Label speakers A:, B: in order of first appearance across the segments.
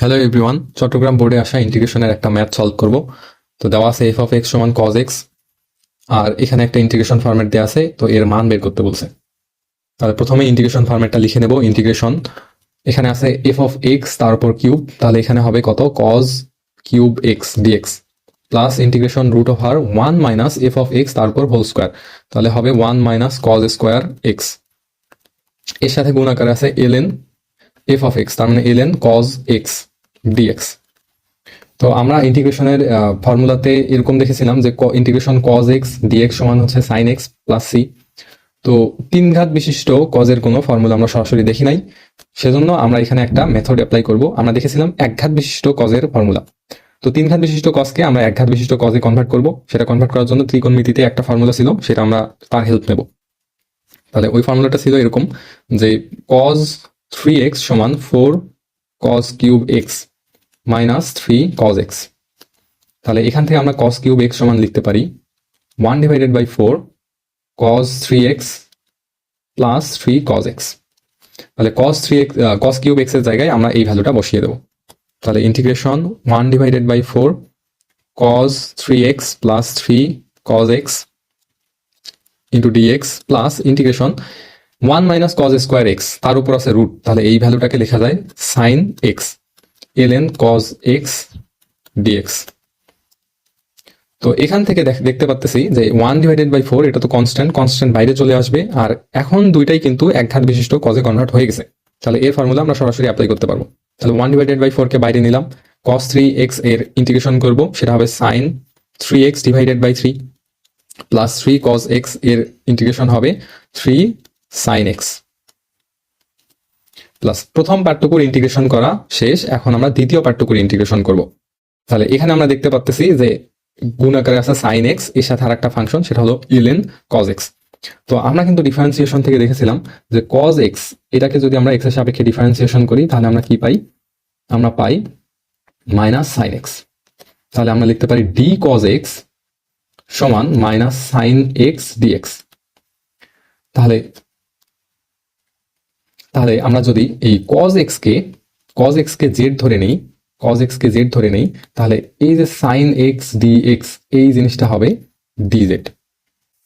A: Hello everyone Chittagong বোর্ডে আসা ইন্টিগ্রেশনের একটা ম্যাথ সলভ করব। তো দেওয়া আছে এফ অফ এক্স সমান কজ এক্স আর এখানে একটা ইন্টিগ্রেশন ফরম্যাট দেওয়া আছে, তো এর মান বের করতে বলছে। তাহলে প্রথমে ইন্টিগ্রেশন ফরম্যাটটা লিখে নেব ইন্টিগ্রেশন এখানে আছে এফ অফ এক্স তার উপর কিউব তাহলে এখানে হবে কত? Cos cube X DX plus integration root of R one minus F of X তার উপর হোল স্কোয়ার তাহলে হবে ওয়ান মাইনাস কজ স্কোয়ার এক্সের সাথে গুণ আছে L N F of X তার মানে L N cos X DX তো আমরা ইন্টিগ্রেশনের ফর্মুলাতে এরকম দেখেছিলাম যে ইন্টিগ্রেশন কজ এক্স ডিএক্স সমান হচ্ছে সাইন এক্স প্লাস সি তো তিন ঘাত বিশিষ্ট কজের কোনো ফর্মুলা আমরা সরাসরি দেখি নাই। সেজন্য আমরা এখানে একটা মেথড অ্যাপ্লাই করব। আমরা দেখেছিলাম এক ঘাত বিশিষ্ট কজের ফর্মুলা। তো তিন ঘাত বিশিষ্ট কজকে আমরা এক ঘাত বিশিষ্ট কজে কনভার্ট করব। সেটা কনভার্ট করার জন্য ত্রিকোণমিতিতে একটা ফর্মুলা ছিল, সেটা আমরা তার হেল্প নেব। তাহলে ওই ফর্মুলাটা ছিল এরকম যে কজ থ্রি এক্স সমান four cos cube X minus three cos X তাহলে এখান থেকে আমরা কজ কিউব এক্স সমান লিখতে পারি। One divided by four cos three X plus three cos X তাহলে cos three X cos cube এক্সের জায়গায় আমরা এই ভ্যালুটা বসিয়ে দেবো। তাহলে integration one divided by four cos three X plus three cos X into DX plus integration one minus cos square X তার উপর আছে রুট তাহলে এই ভ্যালুটাকে লেখা যায় sine X N cos X DX তো এখান থেকে দেখ- দেখতে পাচ্তেছি যে ওয়ান ডিভাইডেড বাই ফোর এটা তো কনস্ট্যান্ট কনস্ট্যান্ট বাইরে চলে আসবে, আর এখন দুইটাই কিন্তু এক ঘাত বিশিষ্ট কজে কনভার্ট হয়ে গেছে। তাহলে এর ফর্মুলা আমরা সরাসরি অ্যাপ্লাই করতে পারব। তাহলে ওয়ান ডিভাইডেড বাই ফোর কে বাইরে নিলাম কস থ্রি এক্সের ইন্টিগ্রেশন করব, সেটা হবে sine three X divided by three plus three cos এক্সের ইন্টিগ্রেশন হবে থ্রি সাইন এক্স প্লাস প্রথম পার্টটুকুর ইন্টিগ্রেশন করা শেষ। এখন আমরা দ্বিতীয় পার্টটুকুর ইন্টিগ্রেশন করব। তাহলে এখানে আমরা দেখতে পাচ্তেছি যে গুণ আকারে আছে সাইন এক্সের সাথে আর একটা ফাংশন সেটা হলো ইলেন কজ এক্স তো আমরা কিন্তু ডিফারেন্সিয়েশন থেকে দেখেছিলাম যে কজ এক্স এটাকে যদি আমরা এক্সের সাপেক্ষে ডিফারেন্সিয়েশন করি, তাহলে আমরা কি পাই? আমরা পাই মাইনাস সাইন এক্স তাহলে আমরা লিখতে পারি ডি কজ এক্স সমান মাইনাস সাইন এক্স ডিএক্স তাহলে তাহলে আমরা যদি এই কজ এক্স কে কজ এক্স কে জেড ধরে নেই কজ এক্স কে জেড ধরে নেই, তাহলে এই যে সাইন এক্স ডি এক্স এই জিনিসটা হবে ডিজেড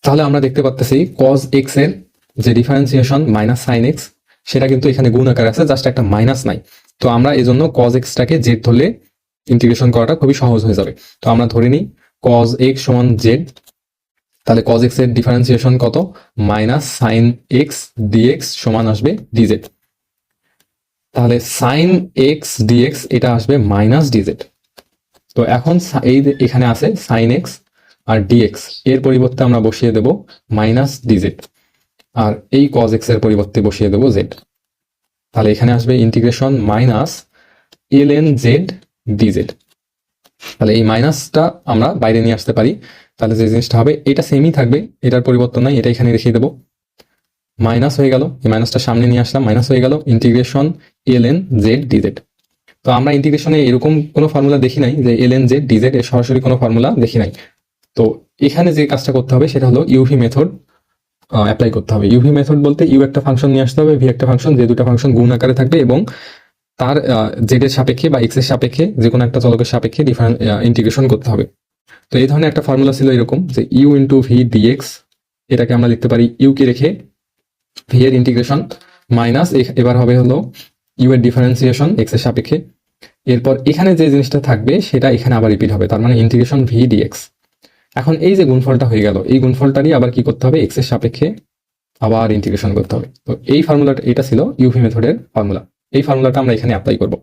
A: তাহলে আমরা দেখতে পাচ্তেছি কজ এক্সের যে ডিফারেন্সিয়েশন মাইনাস সাইন এক্স সেটা কিন্তু এখানে গুণ আকার আছে জাস্ট একটা মাইনাস নাই। তো আমরা এই জন্য কজ এক্সটাকে জেড ধরলে ইন্টিগ্রেশন করাটা খুবই সহজ হয়ে যাবে। তো আমরা ধরে নিই কজ এক্স সমান জেড তাহলে কজ এক্সের ডিফারেন্সিয়েশন কত? মাইনাস সাইন এক্স ডিএক্স সমান আসবে ডিজেড তাহলে সাইন এক্স ডিএক্স এটা আসবে মাইনাস ডিজেড তো এখন এই এখানে আছে সাইন এক্স আর ডিএক্স এর পরিবর্তে আমরা বসিয়ে দেব মাইনাস ডিজেড আর এই কজ এক্সের পরিবর্তে বসিয়ে দেব জেড তাহলে এখানে আসবে integration minus L N Z dz তাহলে এই মাইনাসটা আমরা বাইরে নিয়ে আসতে পারি। তাহলে যে জিনিসটা হবে, এটা সেমই থাকবে, এটার পরিবর্তন নাই, এটা এখানে রেখে দেবো। মাইনাস হয়ে গেল, এই মাইনাসটা সামনে নিয়ে আসলাম, মাইনাস হয়ে গেল integration L N Z dz তো আমরা ইন্টিগ্রেশনে এরকম কোনো ফর্মুলা দেখি নাই যে এল এন জেড ডিজেড এর সরাসরি কোনো ফর্মুলা দেখি নাই। তো এখানে যে কাজটা করতে হবে, সেটা হলো ইউভি মেথড অ্যাপ্লাই করতে হবে। ইউভি মেথড বলতে ইউ একটা ফাংশন নিয়ে আসতে হবে ভি একটা ফাংশন যে দুটা ফাংশন গুণ আকারে থাকবে এবং তার জেড এর সাপেক্ষে বা এক্সের সাপেক্ষে যে কোনো একটা চলকের সাপেক্ষে ডিফারেন্ট ইন্টিগ্রেশন করতে হবে। তো এই ধরনের একটা ফর্মুলা ছিল এরকম যে ইউ ইন্টু ভি ডিএক্স এটাকে আমরা লিখতে পারি ইউ কে রেখে ভি এর ইন্টিগ্রেশন মাইনাস এবার হবে হলো ইউ এর ডিফারেন্সিয়েশন এক্সের সাপেক্ষে। এরপর এখানে যে জিনিসটা থাকবে সেটা এখানে আবার রিপিট হবে, তার মানে ইন্টিগ্রেশন ভি ডিএক্স এখন এই যে গুণফলটা হয়ে গেল, এই গুণফলটারই আবার কি করতে হবে? এক্সের সাপেক্ষে আবার ইন্টিগ্রেশন করতে হবে। তো এই ফর্মুলাটা এটা ছিল ইউভি মেথডের ফর্মুলা এই ফর্মুলাটা আমরা এখানে অ্যাপ্লাই করব।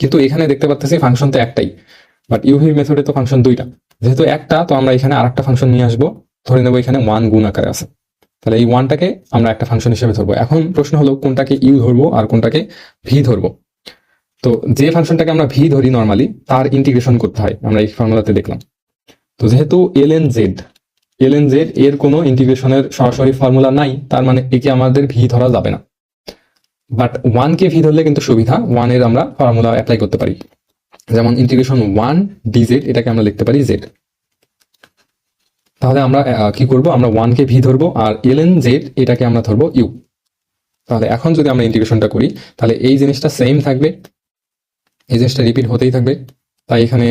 A: কিন্তু এখানে দেখতে পাচ্ছি ফাংশন তো একটাই বাট ইউভি মেথডে তো ফাংশন দুইটা। যেহেতু একটা, তো আমরা এখানে আরেকটা ফাংশন নিয়ে আসব। ধরে নেব এখানে ওয়ান গুণ আকারে আছে। তাহলে এই ওয়ানটাকে আমরা একটা ফাংশন হিসেবে ধরবো। এখন প্রশ্ন হলো, কোনটাকে ইউ ধরবো আর কোনটাকে ভি ধরবো? তো যে ফাংশনটাকে আমরা ভি ধরি নর্মালি তার ইন্টিগ্রেশন করতে হয়। আমরা এই ফর্মুলাতে দেখলাম। তো যেহেতু L N Z L N Z এর কোনো ইন্টিগ্রেশনের সরাসরি ফর্মুলা নাই, তার মানে একে আমাদের ভি ধরা যাবে না। বাট ওয়ান কে ভি ধরলে কিন্তু সুবিধা ওয়ানের আমরা ফর্মুলা অ্যাপ্লাই করতে পারি। যেমন ইন্টিগ্রেশন ওয়ান ডিজেড এটাকে আমরা লিখতে পারি জেড তাহলে আমরা কি করব? আমরা ওয়ান কে ভি ধরবো আর এল এন জেড এটাকে আমরা ধরবো ইউ তাহলে এখন যদি আমরা ইন্টিগ্রেশনটা করি, তাহলে এই জিনিসটা সেম থাকবে। এই জিনিসটা রিপিট হতেই থাকবে। তাই এখানে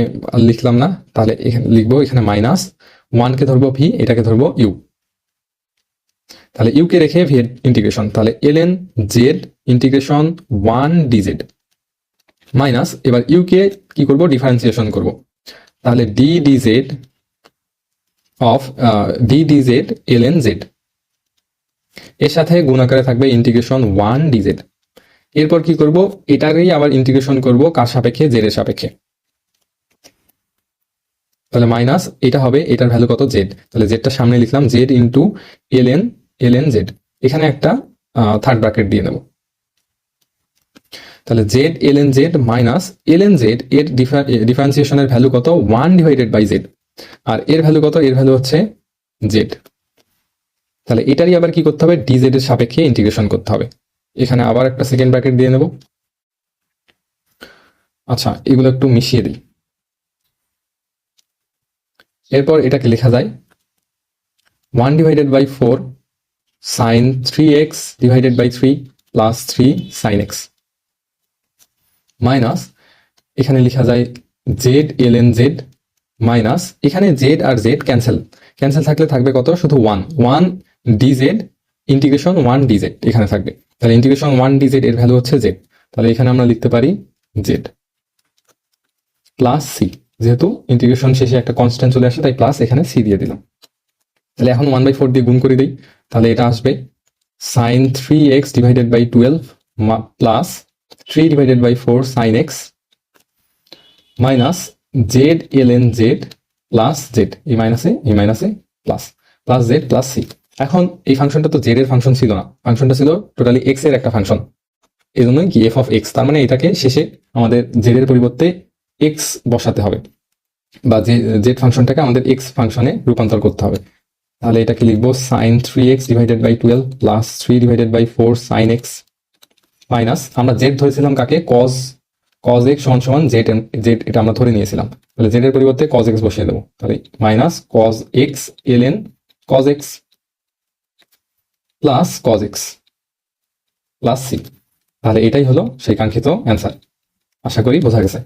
A: লিখলাম না। তাহলে এখানে লিখব, এখানে মাইনাস ওয়ানকে ধরবো ভি এটাকে ধরবো ইউ তাহলে ইউকে রেখে ভি ইন্টিগ্রেশন তাহলে L N Z integration one dz minus এবার ইউকে কি করব? ডিফারেন্সিয়েশন করব। তাহলে D dz of D dz L N Z এর সাথে গুণ আকারে থাকবে ইন্টিগ্রেশন ওয়ান ডিজেড এরপর কি করব? এটারই আবার ইন্টিগ্রেশন করব কার সাপেক্ষে? জেড এর সাপেক্ষে। তাহলে মাইনাস এটা হবে, এটার ভ্যালু কত? জেড তাহলে জেডটা সামনে লিখলাম Z into L N L N Z এখানে একটা থার্ড ব্র্যাকেট দিয়ে নেব। তাহলে Z L N Z minus L N Z এর ডিফারেন্সিয়েশনের ভ্যালু কত? ওয়ান ডিভাইডেড বাই জেড আর এর ভ্যালু কত? এর ভ্যালু হচ্ছে জেড তাহলে এটারই আবার কি করতে হবে? ডিজেড এর সাপেক্ষে ইন্টিগ্রেশন করতে হবে। এখানে আবার একটা সেকেন্ড ব্র্যাকেট দিয়ে নেব। আচ্ছা এগুলো একটু মিশিয়ে দিই। এরপর এটাকে লেখা যায় one divided by four sine three X divided by three plus three sine X minus, এখানে লেখা যায় Z L N Z minus, এখানে জেড আর জেড ক্যান্সেল ক্যান্সেল থাকলে থাকবে কত? শুধু one one dz integration one dz এখানে থাকবে। তাহলে ইন্টিগ্রেশন ওয়ান ডিজেড এর ভ্যালু হচ্ছে জেড তাহলে এখানে আমরা লিখতে পারি জেড প্লাস সি যেহেতু ইন্টিগ্রেশন শেষে একটা কনস্ট্যান্ট চলে আসে, তাই প্লাস এখানে সি দিয়ে দিলাম। তাহলে এখন ওয়ান বাই ফোর দিয়ে গুণ করে দিই। তাহলে এটা আসবে sine three X divided by twelve plus three divided by four sine X minus Z L N Z plus Z এই মাইনাসে এই মাইনাসে plus plus Z plus C এখন এই ফাংশনটা তো জেড এর ফাংশন ছিল না। ফাংশনটা ছিল টোটালি এক্সের একটা ফাংশন। এই জন্যই কি এফ অফ এক্স তার মানে এটাকে শেষে আমাদের জেড এর পরিবর্তে এক্স বসাতে হবে। বা জেড ফাংশনটাকে আমাদের এক্স ফাংশনে রূপান্তর করতে হবে। তাহলে এটাকে লিখব sine three X divided by twelve plus three divided by four sine X minus, আমরা জেড ধরেছিলাম কাকে? কজ কজ এক্স সমান সমান জেড জেড এটা আমরা ধরে নিয়েছিলাম। তাহলে জেড এর পরিবর্তে কজ এক্স বসিয়ে দেবো। তাহলে minus cos X L N cos X plus cos X plus C তাহলে এটাই হলো সেই কাঙ্ক্ষিত অ্যান্সার আশা করি বোঝা গেছে।